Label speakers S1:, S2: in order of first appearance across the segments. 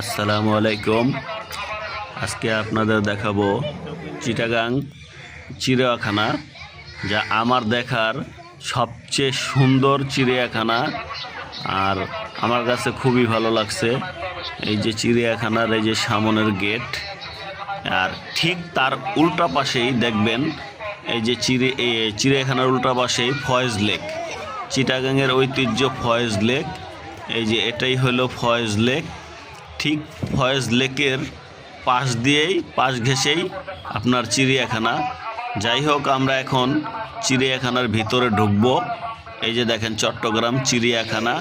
S1: আসসালামু আলাইকুম। আজকে আপনাদের দেখাবো চিটাগাং চিড়িয়াখানা, যা আমার দেখার সবচেয়ে সুন্দর চিড়িয়াখানা। আর আমার কাছে খুবই ভালো লাগছে এই যে চিড়িয়াখানার এই যে সামনের গেট। আর ঠিক তার উল্টা পাশেই দেখবেন এই যে চিড়ি এই চিড়িয়াখানার উল্টা পাশেই ফয়েজ লেক। চিটাগাংয়ের ঐতিহ্য ফয়েজ লেক। এই যে এটাই হলো ফয়েজ লেক। ঠিক ফয়েজ লেকের পাশ দিয়েই, পাশ ঘেঁষেই আপনার চিড়িয়াখানা। যাই হোক, আমরা এখন চিড়িয়াখানার ভিতরে ঢুকবো। এই যে দেখেন চট্টগ্রাম চিড়িয়াখানা।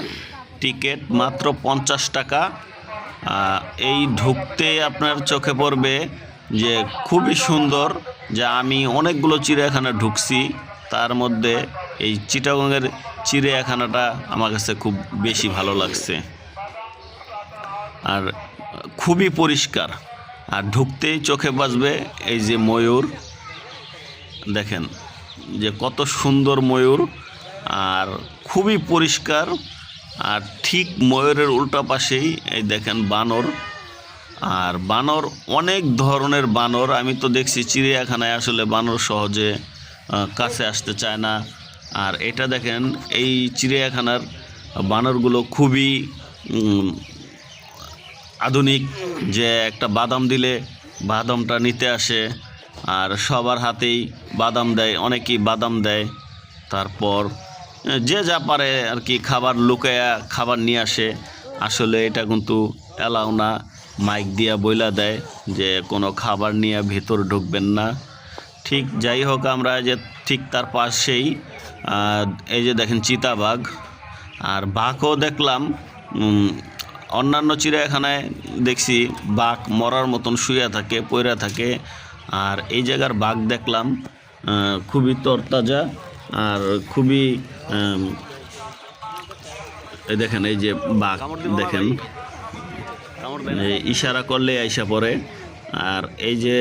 S1: টিকিট মাত্র পঞ্চাশ টাকা। এই ঢুকতে আপনার চোখে পড়বে যে খুবই সুন্দর যে আমি অনেকগুলো চিড়িয়াখানা ঢুকছি। তার মধ্যে এই চিটাগংয়ের চিড়িয়াখানাটা আমার কাছে খুব বেশি ভালো লাগছে। আর খুবই পরিষ্কার। আর ঢুকতেই চোখে বাজবে এই যে ময়ূর। দেখেন যে কত সুন্দর ময়ূর। আর খুবই পরিষ্কার। আর ঠিক ময়ূরের উল্টা পাশেই এই দেখেন বানর। আর বানর অনেক ধরনের বানর। আমি তো দেখছি চিড়িয়াখানায় আসলে বানর সহজে কাছে আসতে চায় না। আর এটা দেখেন এই চিড়িয়াখানার বানরগুলো খুবই আধুনিক যে একটা বাদাম দিলে বাদামটা নিতে আসে, আর সবার হাতেই বাদাম দেয়, অনেকেই বাদাম দেয়। তারপর যে যা পারে আর কি খাবার লুকায়া খাবার নিয়ে আসে। আসলে এটা কিন্তু এলাও না, মাইক দিয়া বইলা দেয় যে কোনো খাবার নিয়ে ভেতর ঢুকবেন না। ঠিক যাই হোক, আমরা যে ঠিক তার পাশেই এই যে দেখেন চিতাবাঘ, আর বাঘও দেখলাম অন্যান্য চিড়িয়াখানায় দেখছি বাঘ মরার মতন শুয়ে থাকে পইরা থাকে। আর এই জায়গার বাঘ দেখলাম খুবই তরতাজা আর খুবই এই দেখেন এই যে বাঘ দেখেন। ইশারা করলে আইসা পড়ে। আর এই যে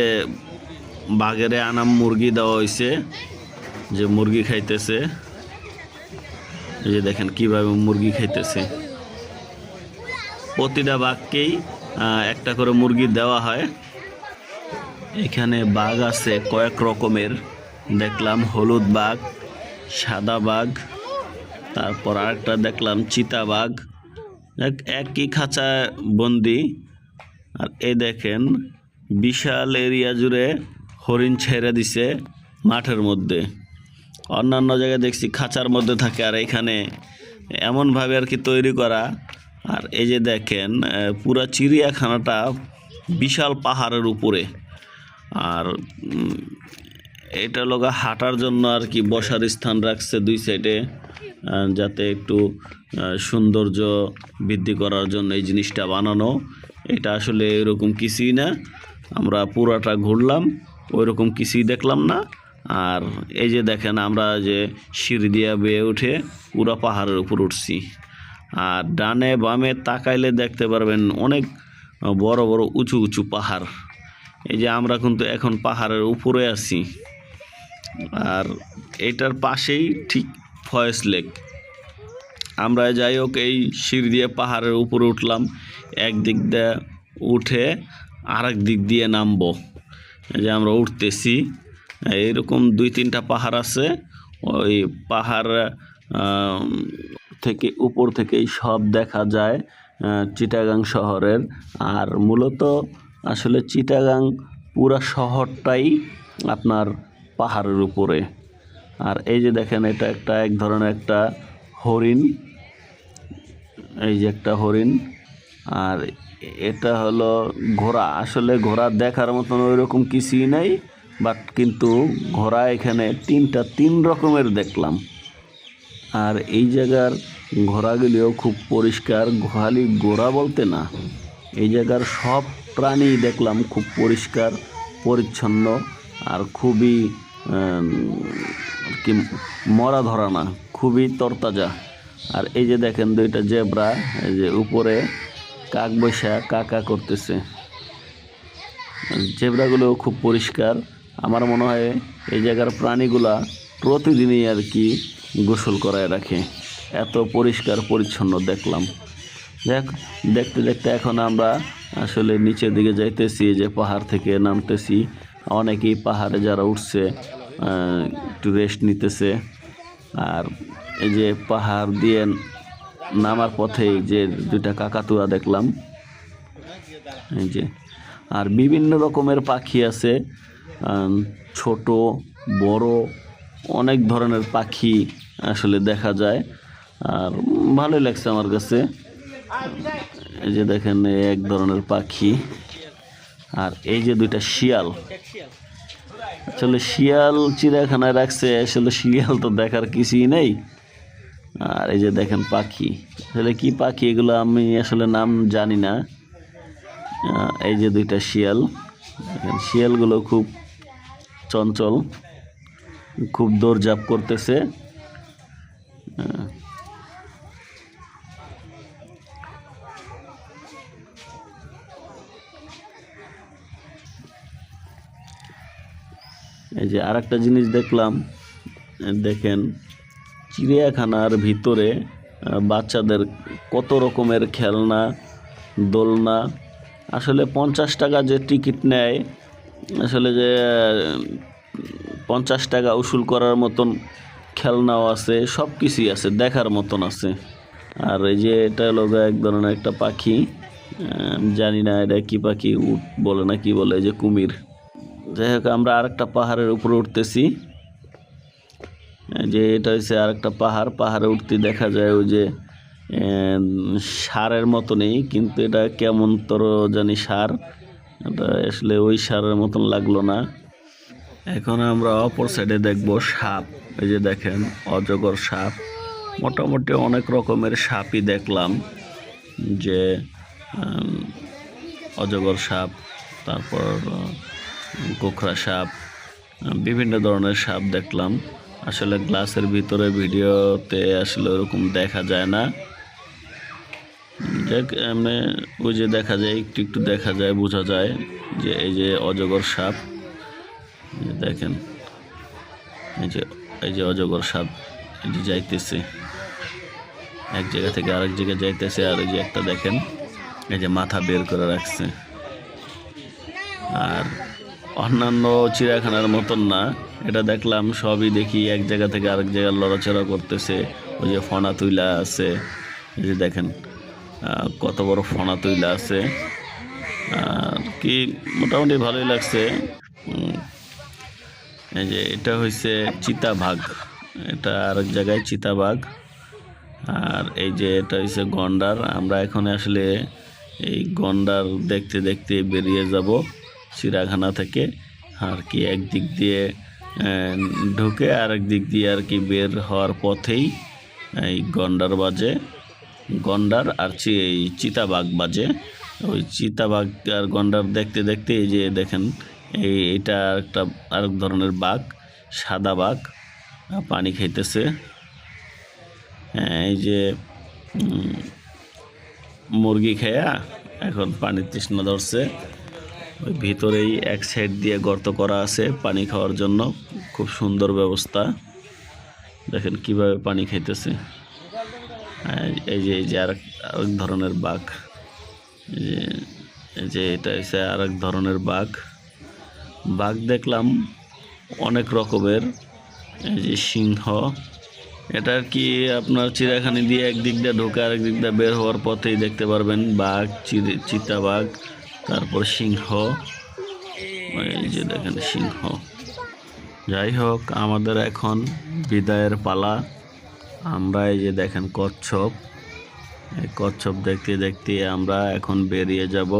S1: বাঘেরে আনাম মুরগি দেওয়া হয়েছে যে মুরগি খাইতেছে। এই যে দেখেন কীভাবে মুরগি খাইতেছে। প্রতিটা বাঘকেই একটা করে মুরগি দেওয়া হয়। এখানে বাঘ আছে, কয়েক রকমের। দেখলাম হলুদ বাঘ, সাদা বাঘ, তারপর আরেকটা দেখলাম চিতা বাঘ। এক- একই খাঁচায় বন্দি। আর এই দেখেন, বিশাল এরিয়া জুড়ে হরিণ ছেড়ে দিছে মাঠের মধ্যে। অন্যান্য জায়গায় দেখছি খাঁচার মধ্যে থাকে, আর এখানে এমনভাবে আর কি তৈরি করা আর এই যে দেখেন পুরা চিড়িয়াখানাটা বিশাল পাহাড়ের উপরে। আর এটা লগা হাঁটার জন্য আর কি বসার স্থান রাখছে দুই সাইডে যাতে একটু সৌন্দর্য বৃদ্ধি করার জন্য এই জিনিসটা বানানো। এটা আসলে এরকম কিছুই না। আমরা পুরাটা ঘুরলাম ওই রকম কিছুই দেখলাম না। আর এই যে দেখেন, আমরা যে সিঁড়ি দিয়া বেয়ে উঠে পুরা পাহাড়ের উপর উঠছি। আর ডানে বামে তাকাইলে দেখতে পারবেন অনেক বড় বড় উঁচু উঁচু পাহাড়। এই যে আমরা কিন্তু এখন পাহাড়ের উপরে আছি। আর এটার পাশেই ঠিক ফয়েস লেক। আমরা যাই হোক এই সিঁড়ি দিয়ে পাহাড়ের উপরে উঠলাম। এক দিক দিয়ে উঠে আরেক দিক দিয়ে নামবো। যে আমরা উঠতেছি। এইরকম দুই তিনটা পাহাড় আছে। ওই পাহাড় থেকে, উপর থেকেই সব দেখা যায় চিটাগাং শহরের। আর মূলত আসলে চিটাগাং পুরা শহরটাই আপনার পাহাড়ের উপরে। আর এই যে দেখেন, এটা একটা এক ধরনের একটা হরিণ। এই যে একটা হরিণ। আর এটা হলো ঘোড়া। আসলে ঘোড়া দেখার মতন ওই রকম কিছুই নেই, বাট কিন্তু ঘোড়া এখানে তিনটা, তিন রকমের দেখলাম। আর এই জায়গার ঘোড়াগুলিও খুব পরিষ্কার খালি ঘোড়া বলতে না। এই জায়গার সব প্রাণী দেখলাম খুব পরিষ্কার, পরিচ্ছন্ন আর খুবই কি মরা ধরা না, খুবই তরতাজা। আর এই যে দেখেন দুইটা জেব্রা, এই যে উপরে কাক বৈশা কাকা করতেছে। জেব্রাগুলো খুব পরিষ্কার। আমার মনে হয় এই জায়গার প্রাণীগুলা প্রতিদিনই আর কি গোসল করায় রাখে। এত পরিষ্কার পরিচ্ছন্ন দেখলাম। দেখ, দেখতে দেখতে এখন আমরা আসলে নিচের দিকে যাইতেছি, যে পাহাড় থেকে নামতেছি। অনেকেই পাহাড়ে যারা উঠছে একটু রেস্ট নিতেছে। আর এই যে পাহাড় দিয়ে নামার পথেই যে দুইটা কাকাতুয়া দেখলাম, এই যে। আর বিভিন্ন রকমের পাখি আছে ছোট, বড়, অনেক ধরনের পাখি। আসলে দেখা যায়। আর ভালোই লাগছে আমার কাছে। এই যে দেখেন এক ধরনের পাখি। আর এই যে দুইটা শিয়াল। আসলে শিয়াল চিড়িয়াখানায় রাখছে, আসলে শিয়াল তো দেখার কিছুই নেই। আর এই যে দেখেন পাখি। আসলে কি পাখি এগুলো আমি আসলে নাম জানি না। এই যে দুইটা শিয়াল। দেখেন, শিয়ালগুলো খুব চঞ্চল, খুব দৌড়ঝাঁপ করতেছে। এই যে আর একটা জিনিস দেখলাম, দেখেন, চিড়িয়াখানার ভিতরে বাচ্চাদের কত রকমের খেলনা, দোলনা, আসলে পঞ্চাশ টাকা যে টিকিট নেয়, আসলে যে পঞ্চাশ টাকা উসুল করার মতন খেলনাও আছে সব কিছুই আছে, দেখার মতন আছে। আর এই যে এটা হলো এক ধরনের একটা পাখি জানি না এটা কি পাখি, উট বলে না কি বলে যে কুমির। যাই হোক, আমরা আরেকটা পাহাড়ের উপরে উঠতেছি। যে এটা হচ্ছে আরেকটা পাহাড়, পাহাড়ে উঠতে দেখা যায় ওই যে সারের মতনই, কিন্তু এটা কেমন তর জানি সার, এটা আসলে ওই সারের মতন লাগল না। এখন আমরা অপর সাইডে দেখব সাপ। এই যে দেখেন, অজগর সাপ। মোটামুটি অনেক রকমের সাপই দেখলাম যে অজগর সাপ, তারপর গোখরা সাপ বিভিন্ন ধরনের সাপ দেখলাম। আসলে গ্লাসের ভিতরে ভিডিওতে আসলে ওরকম দেখা যায় না। দেখ এমনি ওই যে দেখা যায়, একটু একটু দেখা যায়, বোঝা যায় যে এই যে অজগর সাপ। দেখেন, এই যে এই যে অজগর সাপ যে যাইতেছে। এক জায়গা থেকে আরেক জায়গায় যাইতেছে আর এই যে একটা দেখেন, এই যে মাথা বের করে রাখছে। আর অন্যান্য চিড়িয়াখানার মতন না, এটা দেখলাম সবই দেখি এক জায়গা থেকে আরেক জায়গায় লড়াচড়া করতেছে। ওই যে ফনা তুইলা আছে, এই যে দেখেন কত বড় ফনা তুইলা আছে। আর কি, মোটামুটি ভালোই লাগছে। এই যে এটা হয়েছে চিতাবাঘ। এটা আরেক জায়গায় চিতাবাঘ। আর এই যে এটা হচ্ছে গন্ডার। আমরা এখন আসলে এই গন্ডার দেখতে দেখতে বেরিয়ে যাব চিড়াখানা থেকে। আর কি একদিক দিয়ে ঢুকে আরেক দিক দিয়ে আর কি বের হওয়ার পথেই এই গন্ডার বাজে। গন্ডার আর চি- এই চিতাবাঘ বাজে। ওই চিতাবাঘ আর গন্ডার দেখতে দেখতে এই যে দেখেন এই, এটা একটা আরেক ধরনের বাঘ, সাদা বাঘ পানি খাইতেছে। হ্যাঁ এই যে মুরগি খেয়া এখন পানির তৃষ্ণা ধরছে। ওই ভিতরেই এক সাইড দিয়ে গর্ত করা আছে পানি খাওয়ার জন্য। খুব সুন্দর ব্যবস্থা। দেখেন কীভাবে পানি খাইতেছে। এই যে এই যে আরেক আরেক ধরনের বাঘ। যে এটা হচ্ছে আরেক ধরনের বাঘ। বাঘ দেখলাম অনেক রকমের, এই যে সিংহ। এটা আর কি আপনার চিড়িয়াখানি দিয়ে একদিক দিয়ে ঢোকে, আরেক দিক দিয়ে বের হওয়ার পথেই দেখতে পারবেন বাঘ চিতাবাঘ তারপর সিংহ। এই যে দেখেন সিংহ। যাই হোক, আমাদের এখন বিদায়ের পালা। আমরা এই যে দেখেন কচ্ছপ। এই কচ্ছপ দেখতে দেখতে আমরা এখন বেরিয়ে যাব।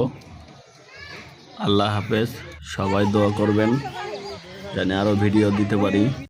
S1: আল্লাহ হাফেজ। সবাই দোয়া করবেন। জানি আরও ভিডিও দিতে পারি।